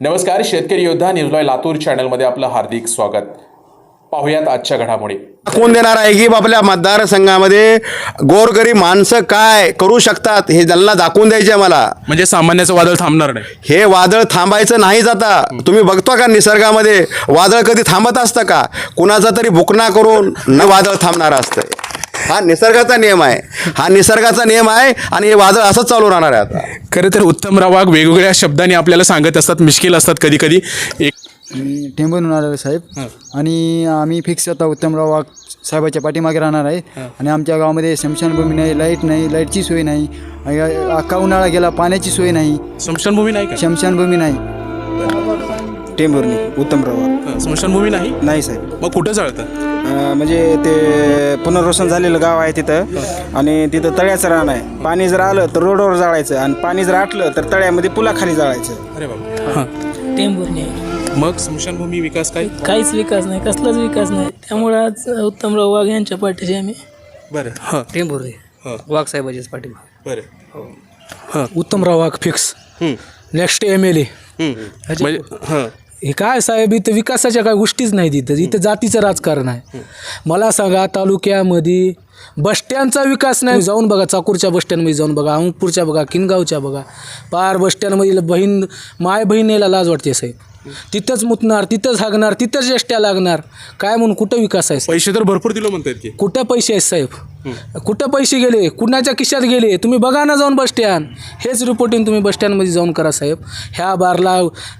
नमस्कार शेतकरी योद्धा न्यूजलॉय लातूर चॅनलमध्ये आपलं हार्दिक स्वागत. पाहुयात आजच्या घडामोडी. दाखवून देणार आहे की आपल्या मतदारसंघामध्ये? गोरगरीब माणसं काय करू शकतात हे त्यांना दाखवून द्यायचे मला म्हणजे सामान्याचं वादळ थांबणार नाही. हे वादळ थांबायचं नाहीच आता. तुम्ही बघतो का निसर्गामध्ये? वादळ कधी थांबत असतं का? कुणाचा तरी भुकना करून न वादळ थांबणार असतं हा निसर्गाचा नियम आहे. हा निसर्गाचा नियम आहे आणि हे वादळ असंच चालू राहणार आहे आता. खरं तर उत्तमराव वाघ वेगवेगळ्या शब्दांनी आपल्याला सांगत असतात मिश्किल असतात कधी कधी. एक मी टेंबून आलेलो साहेब. आणि आम्ही फिक्स आता उत्तमराव वाघ साहेबाच्या पाठीमागे राहणार आहे. आणि आमच्या गावामध्ये स्मशानभूमी नाही लाइट नाही लाईटची सोय नाही. अख्खा उन्हाळा गेला पाण्याची सोय नाही. स्मशानभूमी नाही का? स्मशानभूमी नाही. टेंभुर्णी उत्तमराव वाघ. स्मशानभूमी नाही? नाही साहेब. मग कुठं जळतं? अं, म्हणजे ते पुनर्वसन झालेलं गाव आहे तिथं. आणि तिथं तळ्याचं रान आहे. पाणी जर आलं तर रोडवर जाळायचं. आणि पाणी जर आटलं तर तळ्यामध्ये पुलाखाली जाळायचं. अरे बाबा टेंभुर्णी. आहे मग स्मशानभूमी विकास काय? काहीच विकास नाही. कसलाच विकास नाही. त्यामुळे आज उत्तमराव वाघ यांच्या पाठीशी आम्ही. बरं. हां. टेंभुर्णी. वाघ साहेबाचीच पाठी बरं. Uttamrao Wagh fix next M L A म्हणजे हां. हे काय साहेब इथं विकासाच्या काय गोष्टीच नाही तिथं. इथं जातीचं राजकारण आहे. मला सांगा तालुक्यामध्ये बसस्टँडचा विकास नाही. जाऊन बघा चाकूरच्या बसस्टँडमध्ये जाऊन बघा अंगपूरच्या बघा किनगावच्या बघा. पार बसस्टँडमध्ये बहीण माय बहिणीला लाज वाटते साहेब. तिथंच मुतणार तिथंच हागणार तिथंच एष्ट्या लागणार. काय म्हणून कुठं विकास आहे पैसे तर भरपूर दिलो म्हणतात की. कुठं पैसे आहेत साहेब? कुठं पैसे गेले? कुणाच्या खिशात गेले? तुम्ही बघा ना जाऊन बस स्टँड. हेच रिपोर्टिंग तुम्ही बस स्टँडमध्ये जाऊन करा साहेब. ह्या बारला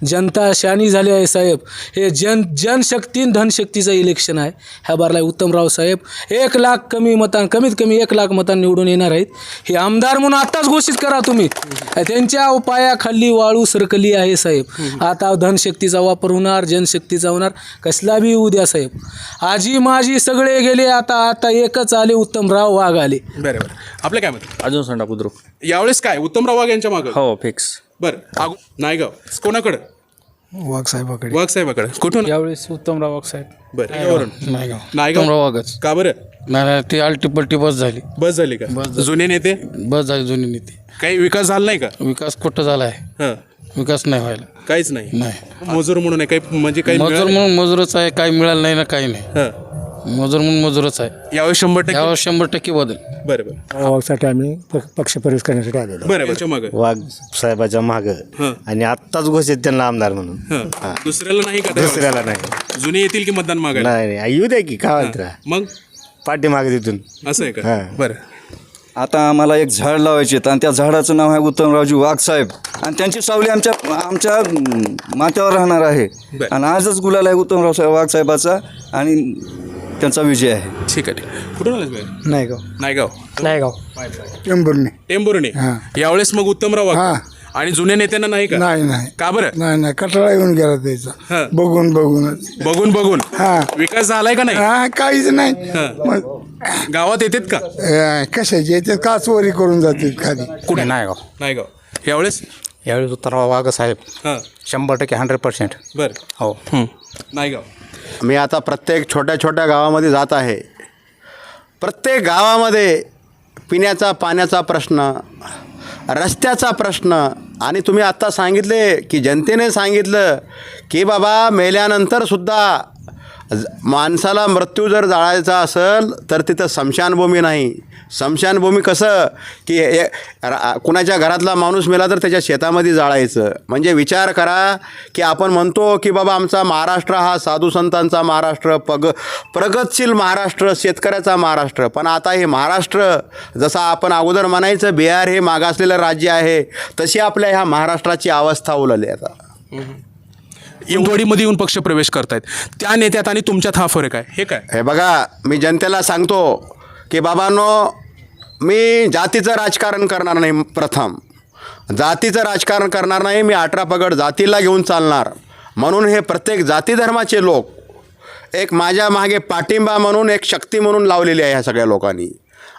जनता शानी झाली आहे साहेब. हे जन जनशक्ती धनशक्तीचं इलेक्शन आहे. ह्या बारला उत्तमराव साहेब एक लाख कमी मतां कमीत कमी एक लाख मतां निवडून येणार आहेत. हे आमदार म्हणून आत्ताच घोषित करा तुम्ही. त्यांच्या उपायाखाली वाळू सरकली आहे साहेब. आता धनशक्तीचा वापर होणार जनशक्तीचा होणार. कसला बी उद्या साहेब. आजी माझी सगळे गेले आता आता एकच आले उत्तमराव. वाघ आले. बरं बरं. आपलं काय मत? अजून सांगा बुद्रुक. यावेळेस काय? उत्तमराव वाघ यांच्या मागं? हो फिक्स बरं. आगो नायगाव. कोणाकडं? वाघ साहेबाकडे. वाघ साहेबाकडे. कुठून? यावेळेस उत्तमराव वाघ साहेब. बरं. यावरून? नायगाव. नायगाव? वाघच. का बरं? नाही ते आलटी पलटी बस झाली. बस झाली का? जुने नेते? बस झाली जुनी नीती. काही विकास झाला नाही का? विकास कुठं झाला आहे हं. विकास नाही व्हायला. काहीच नाही. नाही. मजूर म्हणून आहे काही म्हणजे काही मजूर मिळालं? म्हणून मजूरच आहे काही मिळालं नाही ना काही नाही. हं. मजूर म्हणून मजूरच आहे. यावेळेस शंभर टक्के? यावर शंभर टक्के बदल. बरं बरं. वाघसाठी आम्ही प- पक्षप्रवेश करण्यासाठी आलेलो बरं यांच्या मागं? वाघ साहेबाच्या माग. हं. आणि आत्ताच घोषित त्यांना आमदार म्हणून. हं. दुसऱ्याला नाही का? दुसऱ्याला नाही. जुने येतील की मतदान मागायला नाही नाही. येऊ द्या की काय म्हणता मग? पाठीमागे तिथून. असं आहे का? हां. बरं. आता आम्हाला एक झाड लावायचे आणि त्या झाडाचं नाव आहे उत्तमरावजी वाघ साहेब. आणि त्यांची सावली आमच्या आमच्या अं, माथ्यावर राहणार आहे. बरं. आणि आजच गुलाल आहे उत्तमराव साहेब वाघ साहेबाचा. आणि त्यांचा विजय आहे. ठीक आहे ठीक आहे. कुठून आलास बाहेर नाही गाव नायगाव. नायगाव. टेंभुर्णी. टेंभुर्णी. यावेळेस मग उत्तमराव वाघ. हां. आणि जुन्या नेत्यांना नाही का? नाही नाही. का बरं? नाही नाही. कटाळा येऊन गेला हा. त्याचा बघून. बघूनच बघून बघून. हा. विकास झालाय का नाही? हा काहीच नाही. हा. मग गावात येतात का? अं, कशाचे? याच्यात का? चोरी करून जाते खाली. कुठे? नायगाव. नायगाव. यावेळेस? यावेळी उत्तरराव वाघ साहेब. हां. शंभर टक्के हंड्रेड पर्सेंट बरं. हो. नायगाव. मी आता प्रत्येक छोट्या छोट्या गावामध्ये जात आहे. प्रत्येक गावामध्ये पिण्याचा पाण्याचा प्रश्न रस्त्याचा प्रश्न आणि तुम्ही आत्ता सांगितले की जनतेने सांगितलं की बाबा मेल्यानंतरसुद्धा ज- माणसाला मृत्यू जर जाळायचा असेल तर तिथं स्मशानभूमी नाही. स्मशानभूमी कसं की रा- कुणाच्या घरातला माणूस मेला तर त्याच्या शेतामध्ये जाळायचं. म्हणजे विचार करा की आपण म्हणतो की बाबा आमचा महाराष्ट्र हा साधू संतांचा महाराष्ट्र पग प्रगतशील महाराष्ट्र शेतकऱ्याचा महाराष्ट्र. पण आता हे महाराष्ट्र जसं आपण अगोदर म्हणायचं बिहार हे मागासलेलं राज्य आहे तशी आपल्या ह्या महाराष्ट्राची अवस्था उलली आता. इंगवडीमध्ये येऊन पक्ष प्रवेश करतायत. त्या नेत्यात आणि तुमच्यात हा फरक आहे. हे काय? हे बघा मी जनतेला सांगतो की बाबांनो मी जातीचं राजकारण करणार नाही प्रथम. जातीचं राजकारण करणार नाही मी अठरा पगड जातीला घेऊन चालणार. म्हणून हे प्रत्येक जाती धर्माचे लोक एक माझ्या मागे पाठिंबा म्हणून एक शक्ती म्हणून लावलेली आहे ह्या सगळ्या लोकांनी.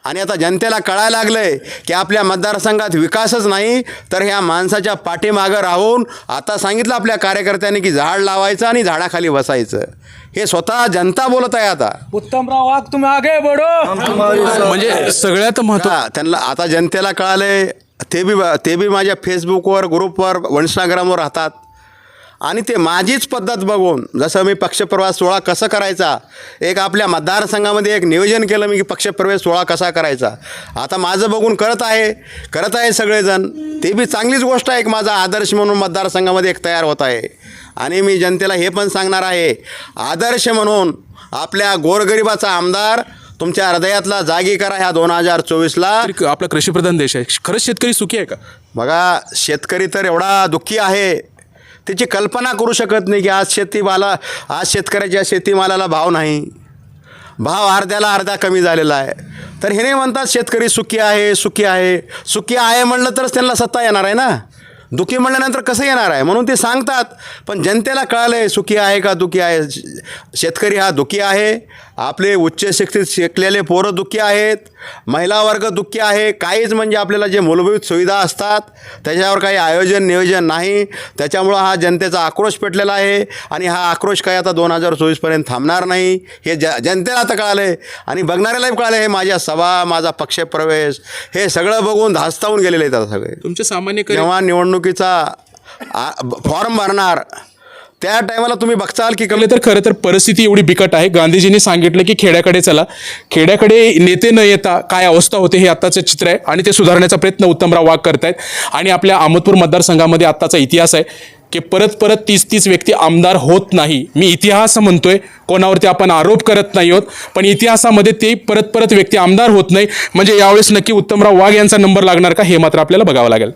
आणि आता जनतेला कळायला लागलं आहे की आपल्या मतदारसंघात विकासच नाही तर ह्या माणसाच्या पाठीमागं राहून आता सांगितलं आपल्या कार्यकर्त्यांनी की झाड लावायचं आणि झाडाखाली बसायचं. हे स्वतः जनता बोलत आहे आता. उत्तमराव वाघ तुम्ही आगे बढो. म्हणजे सगळ्यात महत्त्व त्यांना आता जनतेला कळालंय ते बी ते बी माझ्या फेसबुकवर ग्रुपवर इंस्टाग्रामवर राहतात. आणि ते माझीच पद्धत बघून जसं मी पक्षप्रवेश सोहळा कसा करायचा एक आपल्या मतदारसंघामध्ये एक नियोजन केलं मी की पक्षप्रवेश सोहळा कसा करायचा. आता माझं बघून करत आहे करत आहे सगळेजण. ते बी चांगलीच गोष्ट आहे एक माझा आदर्श म्हणून मतदारसंघामध्ये एक तयार होत आहे. आणि मी जनतेला हे पण सांगणार आहे आदर्श म्हणून आपल्या गोरगरिबाचा आमदार तुमच्या हृदयातला जागी करा ह्या दोन हजार चोवीसला. आपला कृषीप्रधान देश आहे. खरंच शेतकरी सुखी आहे का? बघा शेतकरी तर एवढा दुःखी आहे. त्याची कल्पना करू शकत नाही की आज शेतीमाला आज शेतकऱ्याच्या शेतीमालाला भाव नाही. भाव अर्ध्याला अर्धा कमी झालेला आहे. तर हे नाही म्हणतात शेतकरी सुखी आहे सुखी आहे. सुखी आहे म्हणलं तरच त्यांना सत्ता येणार आहे ना? दुखी म्हणल्यानंतर कसं येणार आहे? म्हणून ते सांगतात. पण जनतेला कळलं आहे सुखी आहे का दुखी आहे. शेतकरी हा दुखी आहे. आपले उच्च शिक्षित शिकलेले पोरं दुःखी आहेत महिला वर्ग दुःखी आहे काहीच म्हणजे आपल्याला जे मूलभूत सुविधा असतात त्याच्यावर काही आयोजन नियोजन नाही. त्याच्यामुळं हा जनतेचा आक्रोश पेटलेला आहे आणि हा आक्रोश काही आता दोन हजार चोवीसपर्यंत थांबणार नाही. हे ज जनतेला आता कळालं आहे आणि बघणाऱ्यालाही कळालं आहे माझ्या सभा माझा पक्षप्रवेश हे सगळं बघून धास्तावून गेलेले आहेत आता सगळे. तुमचे सामान्य जेव्हा निवडणुकीचा फॉर्म भरणार त्या टायमाला तुम्ही बघताल की कळले तर खरं तर परिस्थिती एवढी बिकट आहे. गांधीजींनी सांगितलं की खेड्याकडे चला. खेड्याकडे नेते न येता काय अवस्था होते हे आत्ताचं चित्र आहे आणि ते सुधारण्याचा प्रयत्न उत्तमराव वाघ करतायत. आणि आपल्या अहमदपूर मतदारसंघामध्ये आत्ताचा इतिहास आहे की परत परत तीस तीस व्यक्ती आमदार होत नाही. मी इतिहास म्हणतोय कोणावरती आपण आरोप करत नाही आहोत पण इतिहासामध्ये ते परत परत व्यक्ती आमदार होत नाही. म्हणजे यावेळेस नक्की उत्तमराव वाघ यांचा नंबर लागणार का हे मात्र आपल्याला बघावं लागेल.